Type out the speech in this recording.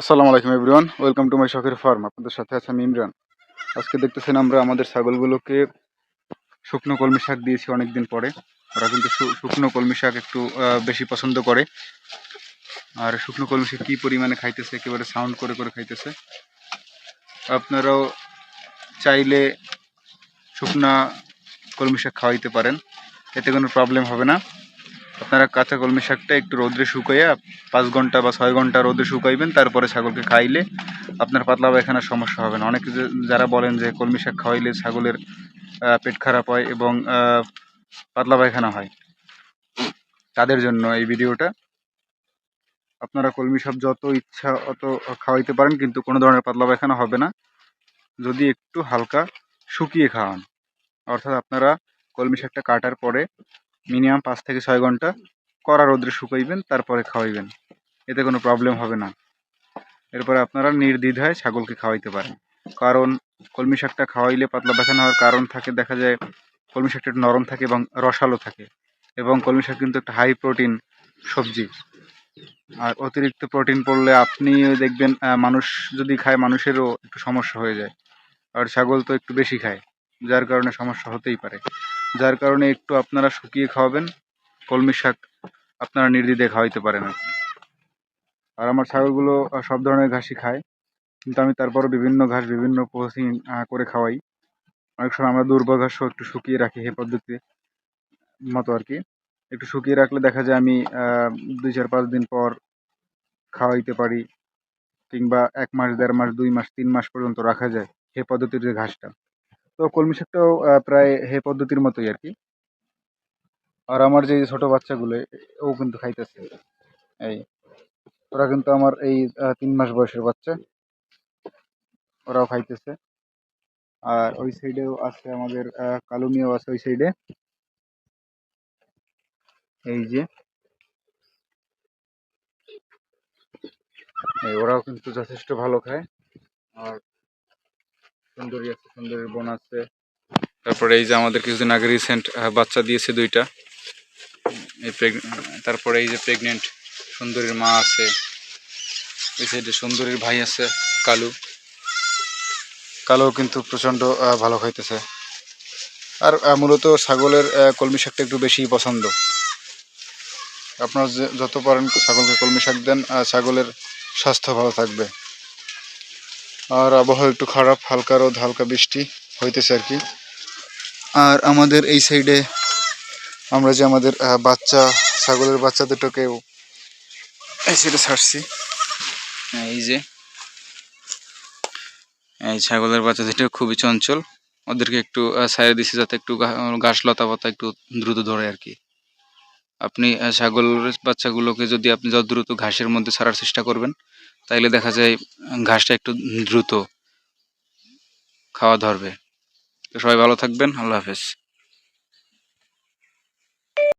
আসসালামু আলাইকুম everyone welcome to my শখের ফার্ম আপনাদের সাথে আছে আমি ইমরান। আজকে দেখতেছেন আমরা আমাদের ছাগলগুলোকে শুকনো কলমি শাক দিয়েছি অনেক দিন পরে। ওরা কিন্তু শুকনো কলমি শাক একটু বেশি পছন্দ করে। আর শুকনো কলমি শাক কী পরিমাণে খাইতেছে, একেবারে সাউন্ড করে করে খাইতেছে। আপনারাও চাইলে শুকনা কলমি শাক খাওয়াইতে পারেন। এতে কোনো প্রবলেম হবে না। আপনারা কাঁচা কলমি শাকটা একটু রোদ্রে শুকাইয়া পাঁচ ঘণ্টা বা ছয় ঘণ্টা রোদে শুকাইবেন, তারপরে ছাগলকে খাইলে আপনার পাতলা পায়খানার সমস্যা হবে না। অনেকে যারা বলেন যে কলমি শাক খাওয়াইলে ছাগলের পেট খারাপ হয় এবং পাতলা পায়খানা হয়, তাদের জন্য এই ভিডিওটা। আপনারা কলমি শাক যত ইচ্ছা অত খাওয়াইতে পারেন, কিন্তু কোনো ধরনের পাতলা পায়খানা হবে না। যদি একটু হালকা শুকিয়ে খাওয়ান, অর্থাৎ আপনারা কলমি শাকটা কাটার পরে মিনিমাম পাঁচ থেকে ছয় ঘণ্টা কড়া রোদ্রে শুকাইবেন, তারপরে খাওয়াইবেন। এতে কোনো প্রবলেম হবে না। এরপরে আপনারা নির্দ্বিধায় ছাগলকে খাওয়াইতে পারেন। কারণ কলমি শাকটা খাওয়াইলে পাতলা পায়খানা হওয়ার কারণ থাকে, দেখা যায় কলমি শাকটা একটু নরম থাকে এবং রসালো থাকে। এবং কলমি শাক কিন্তু একটা হাই প্রোটিন সবজি। আর অতিরিক্ত প্রোটিন পড়লে আপনিও দেখবেন মানুষ যদি খায় মানুষেরও একটু সমস্যা হয়ে যায়। আর ছাগল তো একটু বেশি খায়, যার কারণে সমস্যা হতেই পারে। যার কারণে একটু আপনারা শুকিয়ে খাওয়াবেন। কলমি শাক আপনারা নির্দ্বিধায় খাওয়াইতে পারেন আর আমার ছাগলগুলো সব ধরনের ঘাসই খায়। কিন্তু আমি তারপরও বিভিন্ন ঘাস, বিভিন্ন প্রসেসিং করে খাওয়াই। অনেক সময় আমরা দুর্বল ঘাসও একটু শুকিয়ে রাখি এই পদ্ধতিতে মতো আর কি। একটু শুকিয়ে রাখলে দেখা যায় আমি দুই চার পাঁচ দিন পর খাওয়াইতে পারি। কিংবা এক মাস, দেড় মাস, দুই মাস, তিন মাস পর্যন্ত রাখা যায় হে পদ্ধতির যে ঘাসটা। তো কলমি শাকটাও প্রায় হে পদ্ধতির মতোই আর কি। আর আমার যে ছোট বাচ্চাগুলো ও কিন্তু খাইতেছে। এই ওরা কিন্তু আমার এই তিন মাস বয়সের বাচ্চা। ওরাও খাইতেছে। আর ওই সাইডেও আছে আমাদের আহ, কালো মিয়াও আছে ওই সাইডে এই যে। ওরাও কিন্তু যথেষ্ট ভালো খায়। আর সুন্দরী আছে, সুন্দরীর বোন আছে। তারপরে এই যে আমাদের কিছুদিন আগে রিসেন্ট বাচ্চা দিয়েছে দুইটা। এই তারপরে এই যে প্রেগনেন্ট সুন্দরীর মা আছে। এই সাইডে সুন্দরীর ভাই আছে, কালু। কালো কিন্তু প্রচণ্ড ভালো খাইতেছে। আর মূলত ছাগলের কলমি শাকটা একটু বেশি পছন্দ। আপনারা যত পারেন ছাগলকে কলমি শাক দেন ছাগলের স্বাস্থ্য ভালো থাকবে। আর আবহাওয়া একটু খারাপ, হালকা রোদ, হালকা বৃষ্টি হইতেছে আর কি। আর আমাদের এই সাইডে আমরা যে আমাদের বাচ্চা, ছাগলের বাচ্চা দুটোকেও এই সাইডে ছাড়ছি। এই যে। এই ছাগলের বাচ্চা দুটো খুবই চঞ্চল। ওদেরকে একটু সাইড দিছি যাতে একটু ঘাস লতা পাতা একটু দ্রুত ধরে আর কি। আপনি ছাগলের বাচ্চাগুলোকে যদি আপনি যত দ্রুত ঘাসের মধ্যে ছাড়ার চেষ্টা করবেন তাইলে দেখা যায় ঘাসটা একটু দ্রুত খাওয়া ধরবে। তো সবাই ভালো থাকবেন আল্লাহ হাফেজ।